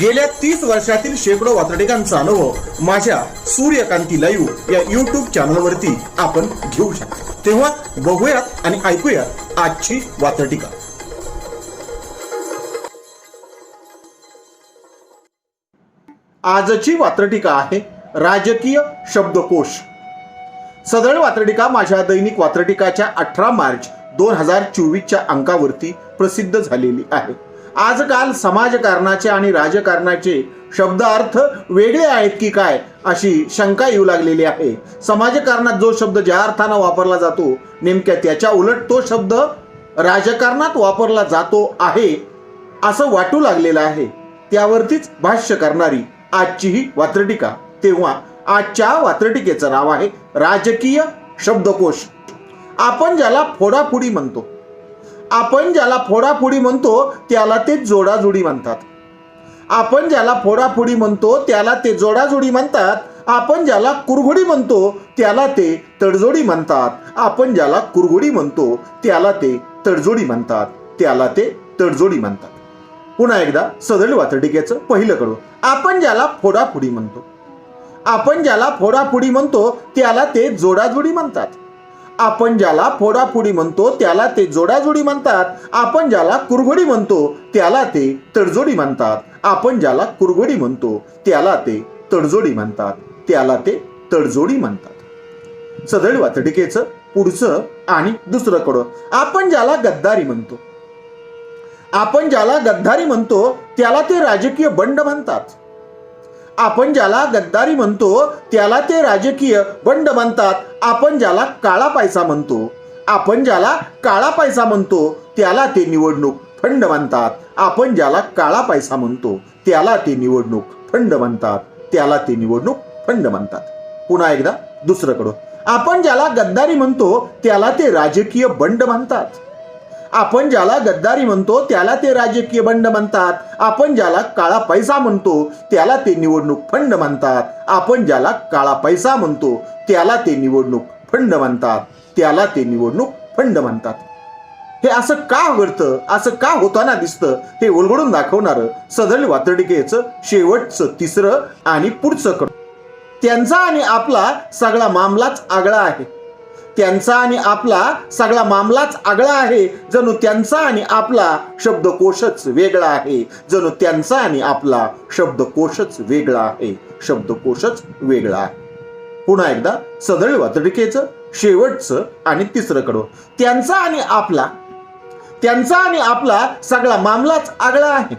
गेल्या तीस वर्षातील शेकडो वात्रटिकांचा अनुभव माझ्या सूर्यकांती लाईव्ह या युट्यूब चॅनलवरती आपण घेऊ शकतो. तेव्हा बघूयात आणि ऐकूयात आजची वातटिका आजची वात्रटिका आहे राजकीय शब्दकोश. सदळ वात्रटिका माझ्या दैनिक वात्रटिकाच्या अठरा मार्च दोन हजार चोवीसच्या अंकावरती प्रसिद्ध झालेली आहे. आजकाल समाजकारणाचे आणि राजकारणाचे शब्द अर्थ वेगळे आहेत की काय अशी शंका येऊ लागलेली आहे. समाजकारणात जो शब्द ज्या अर्थानं वापरला जातो नेमक्या त्याच्या उलट तो शब्द राजकारणात वापरला जातो आहे असं वाटू लागलेलं आहे. त्यावरतीच भाष्य करणारी आजची ही वात्रटिका. तेव्हा आजच्या वात्रटिकेचं नाव आहे राजकीय शब्दकोश. आपण ज्याला फोडाफोडी म्हणतो आपण ज्याला फोडाफोडी म्हणतो त्याला ते जोडाजोडी म्हणतात. आपण ज्याला फोडाफोडी म्हणतो त्याला ते जोडाजोडी म्हणतात. आपण ज्याला कुरघोडी म्हणतो त्याला ते तडजोडी म्हणतात. आपण ज्याला कुरघोडी म्हणतो त्याला ते तडजोडी म्हणतात. त्याला ते तडजोडी म्हणतात. पुन्हा एकदा सदळ वातडिकेचं पहिलं कडू. आपण ज्याला फोडाफोडी म्हणतो आपण ज्याला फोडाफोडी म्हणतो त्याला ते जोडाजोडी म्हणतात. आपण ज्याला फोडाफोडी म्हणतो त्याला ते जोडाजोडी म्हणतात. आपण ज्याला कुरघोडी म्हणतो त्याला ते तडजोडी म्हणतात. आपण ज्याला कुरघोडी म्हणतो त्याला ते तडजोडी म्हणतात. त्याला ते तडजोडी म्हणतात. सदळ वातडिकेचं पुढचं आणि दुसरं कडं आपण ज्याला गद्दारी म्हणतो. आपण ज्याला गद्दारी म्हणतो त्याला ते राजकीय बंड म्हणतात. आपण ज्याला गद्दारी म्हणतो त्याला ते राजकीय बंड म्हणतात. आपण ज्याला काळा पैसा म्हणतो आपण ज्याला काळा पैसा म्हणतो त्याला ते निवडणूक फंड म्हणतात. आपण ज्याला काळा पैसा म्हणतो त्याला ते निवडणूक फंड म्हणतात. त्याला ते निवडणूक फंड म्हणतात. पुन्हा एकदा दुसरं आपण ज्याला गद्दारी म्हणतो त्याला ते राजकीय बंड म्हणतात. आपण ज्याला गद्दारी म्हणतो त्याला ते राजकीय बंड म्हणतात. आपण ज्याला काळा पैसा म्हणतो त्याला ते निवडणूक फंड म्हणतात. आपण ज्याला काळा पैसा म्हणतो त्याला ते निवडणूक फंड म्हणतात. त्याला ते निवडणूक फंड म्हणतात. हे असं का घडतं? असं का होताना दिसतं? हे उलगडून दाखवणारं सदळ वातडिकेचं शेवटचं तिसरं आणि पुढचं कड. त्यांचा आणि आपला सगळा मामलाच आगळा आहे. त्यांचा आणि आपला सगळा मामलाच आगळा आहे. जणू त्यांचा आणि आपला शब्दकोशच वेगळा आहे. जणू त्यांचा आणि आपला शब्दकोशच वेगळा आहे. शब्दकोशच वेगळा आहे. पुन्हा एकदा सदळ वातडिकेचं शेवटचं आणि तिसरं कडं त्यांचा आणि आपला त्यांचा आणि आपला सगळा मामलाच आगळा आहे.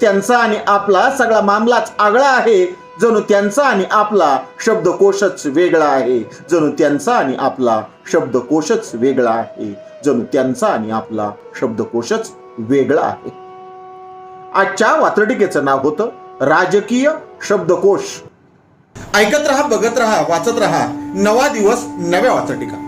त्यांचा आणि आपला सगळा मामलाच आगळा आहे. जणू त्यांचा आणि आपला शब्दकोशच वेगळा आहे. जणू त्यांचा आणि आपला शब्दकोशच वेगळा आहे. जणू त्यांचा आणि आपला शब्दकोशच वेगळा आहे. आजच्या वात्रटिकेचं नाव होतं राजकीय शब्दकोश. ऐकत रहा बघत रहा वाचत राहा. नवा दिवस नव्या वात्रटिका.